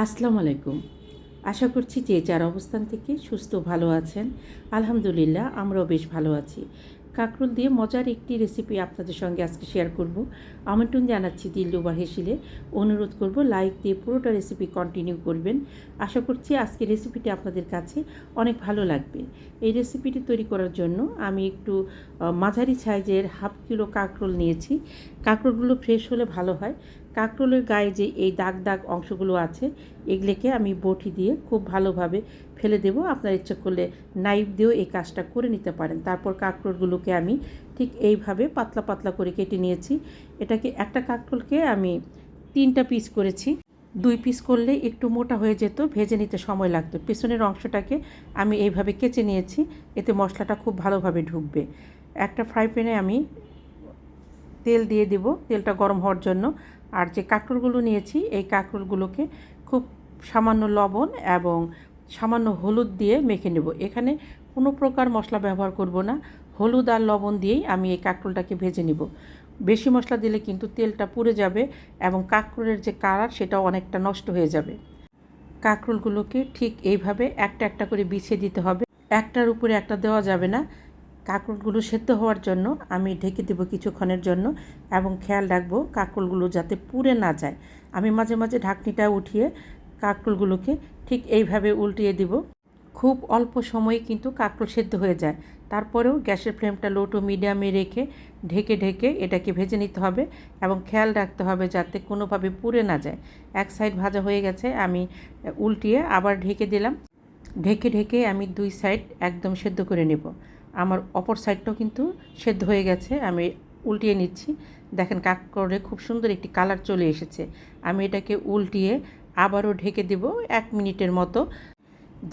আসসালামু আলাইকুম। আশা করছি যে যার অবস্থান থেকে সুস্থ ভালো আছেন, আলহামদুলিল্লাহ আমরাও বেশ ভালো আছি। কাঁকরোল দিয়ে মজার একটি রেসিপি আপনাদের সঙ্গে আজকে শেয়ার করব। আমন্ত্রণ জানাচ্ছি দিল্লু বা হেসিলে অনুরোধ করব লাইক দিয়ে পুরোটা রেসিপি কন্টিনিউ করবেন। আশা করছি আজকে রেসিপিটি আপনাদের কাছে অনেক ভালো লাগবে। এই রেসিপিটি তৈরি করার জন্য আমি একটু মাঝারি সাইজের হাফ কিলো কাঁকরোল নিয়েছি। কাঁকরোলগুলো ফ্রেশ হলে ভালো হয়। কাঁকরোলের গায়ে যে এই দাগ দাগ অংশগুলো আছে, এগুলোকে আমি বটি দিয়ে খুব ভালোভাবে ফেলে দেব। আপনার ইচ্ছা করলে নাইফ দিয়েও এই কাজটা করে নিতে পারেন। তারপর কাঁকরোলগুলোকে আমি ঠিক এইভাবে পাতলা পাতলা করে কেটে নিয়েছি। এটাকে একটা কাঁকরোলকে আমি তিনটা পিস করেছি। দুই পিস করলে একটু মোটা হয়ে যেত, ভেজে নিতে সময় লাগতো। পেছনের অংশটাকে আমি এইভাবে কেচে নিয়েছি। এতে মশলাটা খুব ভালোভাবে ঢুকবে। একটা ফ্রাই প্যানে আমি তেল দিয়ে দেব। তেলটা গরম হওয়ার জন্য। আর যে কাঁকরোলগুলো নিয়েছি, এই কাঁকরোলগুলোকে খুব সামান্য লবণ এবং সামান্য হলুদ দিয়ে মেখে নেব। এখানে কোনো প্রকার মশলা ব্যবহার করব না। হলুদ আর লবণ দিয়েই আমি এই কাঁকরোলটাকে ভেজে নিব। বেশি মশলা দিলে কিন্তু তেলটা পুড়ে যাবে এবং কাঁকরোলের যে কালার, সেটাও অনেকটা নষ্ট হয়ে যাবে। কাঁকরোলগুলোকে ঠিক এইভাবে একটা একটা করে বিছিয়ে দিতে হবে। একটার উপরে একটা দেওয়া যাবে না। কাঁকরোলগুলো সেদ্ধ হওয়ার জন্য আমি ঢেকে দেবো কিছুক্ষণের জন্য এবং খেয়াল রাখব কাঁকরোলগুলো যাতে পুড়ে না যায়। আমি মাঝে মাঝে ঢাকনিটা উঠিয়ে কাঁকরোলগুলোকে ঠিক এইভাবে উল্টিয়ে দিব। খুব অল্প সময়ে কিন্তু কাঁকরোল সেদ্ধ হয়ে যায়। তারপরেও গ্যাসের ফ্লেমটা লো টু মিডিয়ামে রেখে ঢেকে ঢেকে এটাকে ভেজে নিতে হবে এবং খেয়াল রাখতে হবে যাতে কোনোভাবে পুড়ে না যায়। এক সাইড ভাজা হয়ে গেছে, আমি উল্টিয়ে আবার ঢেকে দিলাম। ঢেকে ঢেকে আমি দুই সাইড একদম সেদ্ধ করে নেব। আমার অপর সাইডটাও কিন্তু সেদ্ধ হয়ে গেছে, আমি উল্টিয়ে নিচ্ছি। দেখেন কাক করে খুব সুন্দর একটি কালার চলে এসেছে। আমি এটাকে উল্টিয়ে আবারও ঢেকে দেব এক মিনিটের মতো,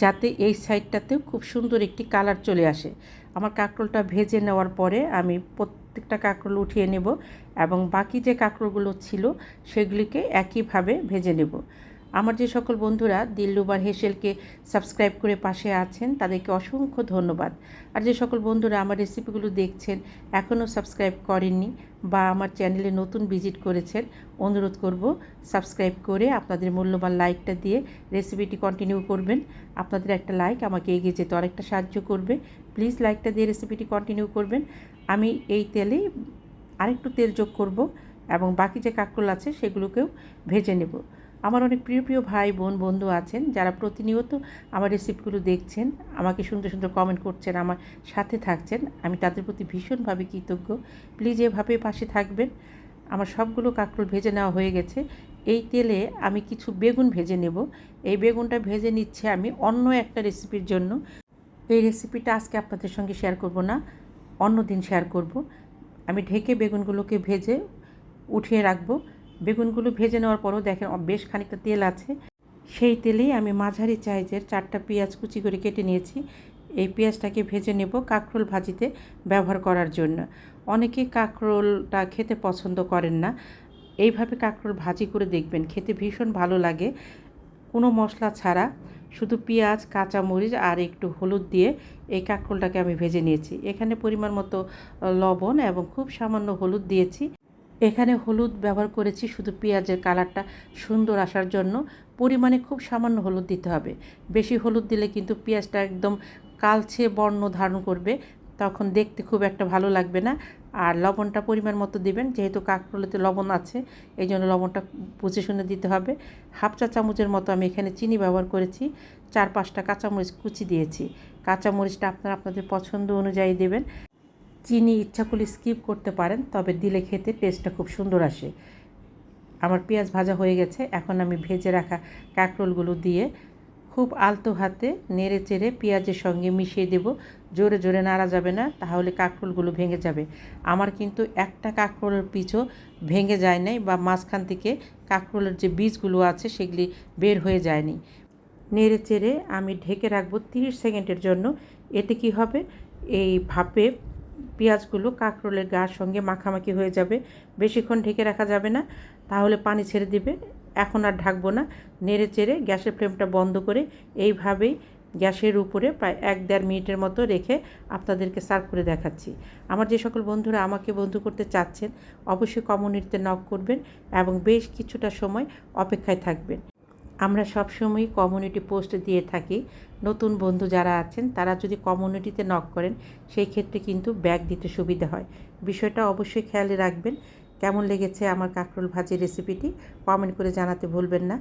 যাতে এই সাইডটাতেও খুব সুন্দর একটি কালার চলে আসে। আমার কাঁকরোলটা ভেজে নেওয়ার পরে আমি প্রত্যেকটা কাঁকরোল উঠিয়ে নেব এবং বাকি যে কাঁকরোলগুলো ছিল সেগুলিকে একইভাবে ভেজে নেব। আমার যে সকল বন্ধুরা দিল্লুবার হেসেলকে সাবস্ক্রাইব করে পাশে আছেন, তাদেরকে অসংখ্য ধন্যবাদ। আর যে সকল বন্ধুরা আমার রেসিপিগুলো দেখছেন, এখনও সাবস্ক্রাইব করেননি বা আমার চ্যানেলে নতুন ভিজিট করেছেন, অনুরোধ করব সাবস্ক্রাইব করে আপনাদের মূল্যবান লাইকটা দিয়ে রেসিপিটি কন্টিনিউ করবেন। আপনাদের একটা লাইক আমাকে এগিয়ে যেতে অনেকটা সাহায্য করবে। প্লিজ লাইকটা দিয়ে রেসিপিটি কন্টিনিউ করবেন। আমি এই তেলে আরেকটু তেল যোগ করব এবং বাকি যে কাঁকরোল আছে সেগুলোকেও ভেজে নেব। আমার অনেক প্রিয় প্রিয় ভাই, বোন, বন্ধু আছেন যারা প্রতিনিয়ত আমার রেসিপিগুলো দেখছেন, আমাকে সুন্দর সুন্দর কমেন্ট করছেন, আমার সাথে থাকছেন। আমি তাদের প্রতি ভীষণভাবে কৃতজ্ঞ। প্লিজ এভাবে পাশে থাকবেন। আমার সবগুলো কাঁকরোল ভেজে নেওয়া হয়ে গেছে। এই তেলে আমি কিছু বেগুন ভেজে নেব। এই বেগুনটা ভেজে নিচ্ছে আমি অন্য একটা রেসিপির জন্য। এই রেসিপিটা আজকে আপনাদের সঙ্গে শেয়ার করব না অন্য দিন শেয়ার করব। আমি ঢেকে বেগুনগুলোকে ভেজে উঠিয়ে রাখব। বেগুনগুলো ভেজে নেওয়ার পরও দেখেন বেশ খানিকটা তেল আছে। সেই তেলেই আমি মাঝারি সাইজের চারটা পেঁয়াজ কুচি করে কেটে নিয়েছি। এই পেঁয়াজটাকে ভেজে নেব কাঁকরোল ভাজিতে ব্যবহার করার জন্য। অনেকে কাঁকরোলটা খেতে পছন্দ করেন না। এইভাবে কাঁকরোল ভাজি করে দেখবেন, খেতে ভীষণ ভালো লাগে। কোনো মশলা ছাড়া শুধু পেঁয়াজ, কাঁচামরিচ আর একটু হলুদ দিয়ে এই কাঁকরোলটাকে আমি ভেজে নিয়েছি। এখানে পরিমাণ মতো লবণ এবং খুব সামান্য হলুদ দিয়েছি। এখানে হলুদ ব্যবহার করেছি, শুধু পেঁয়াজের কালারটা সুন্দর আসার জন্য। পরিমাণে খুব সামান্য হলুদ দিতে হবে। বেশি হলুদ দিলে কিন্তু পেঁয়াজটা একদম কালছে বর্ণ ধারণ করবে, তখন দেখতে খুব একটা ভালো লাগবে না। আর লবণটা পরিমাণ মতো দিবেন, যেহেতু কাঁকরোলেতে লবণ আছে এই জন্য লবণটা বুঝে শুনে দিতে হবে। হাফ চা চামচের মতো আমি এখানে চিনি ব্যবহার করেছি, চার পাঁচটা কাঁচামরিচ কুচি দিয়েছি। কাঁচামরিচটা আপনারা আপনাদের পছন্দ অনুযায়ী দেবেন। চিনি ইচ্ছা করলে স্কিপ করতে পারেন, তবে দিলে খেতে টেস্টটা খুব সুন্দর আসে। আমার পেঁয়াজ ভাজা হয়ে গেছে, এখন আমি ভেজে রাখা কাঁকরোলগুলো দিয়ে খুব আলতো হাতে নেড়ে চেড়ে পেঁয়াজের সঙ্গে মিশিয়ে দেব। জোরে জোরে নাড়া যাবে না, তাহলে কাঁকরোলগুলো ভেঙে যাবে। আমার কিন্তু একটা কাঁকরোলের পিছও ভেঙে যায় নাই বা মাঝখান থেকে কাঁকরোলের যে বীজগুলো আছে, সেগুলি বের হয়ে যায়নি। নেড়ে চেড়ে আমি ঢেকে রাখব তিরিশ সেকেন্ডের জন্য। এতে কি হবে? এই ভাপে পেঁয়াজগুলো কাঁকরোলের গার সঙ্গে মাখামাখি হয়ে যাবে। বেশিক্ষণ ঢেকে রাখা যাবে না, তাহলে পানি ছেড়ে দিবে। এখন আর ঢাকবো না, নেড়ে চেড়ে গ্যাসের ফ্লেমটা বন্ধ করে এইভাবেই গ্যাসের উপরে প্রায় এক দেড় মিনিটের মতো রেখে আপনাদেরকে সার্ভ করে দেখাচ্ছি। আমার যে সকল বন্ধুরা আমাকে বন্ধু করতে চাচ্ছেন, অবশ্যই কমিউনিটিতে নক করবেন এবং বেশ কিছুটা সময় অপেক্ষায় থাকবেন। আমরা সবসময় কমিউনিটি পোস্ট দিয়ে থাকি। নতুন বন্ধু যারা আছেন, তারা যদি কমিউনিটিতে নক করেন, সেই ক্ষেত্রে কিন্তু ব্যাগ দিতে সুবিধা হয়। বিষয়টা অবশ্যই খেয়ালে রাখবেন। কেমন লেগেছে আমার কাঁকরোল ভাজির রেসিপিটি কমেন্ট করে জানাতে ভুলবেন না।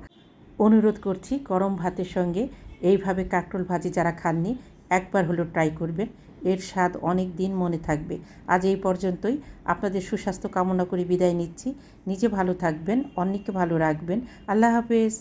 অনুরোধ করছি, গরম ভাতের সঙ্গে এইভাবে কাঁকরোল ভাজি যারা খাননি, একবার হলেও ট্রাই করবেন। এর স্বাদ অনেক দিন মনে থাকবে। আজ এই পর্যন্তই। আপনাদের সুস্বাস্থ্য কামনা করে বিদায় নিচ্ছি। নিজে ভালো থাকবেন, অন্যকে ভালো রাখবেন। আল্লাহ হাফেজ।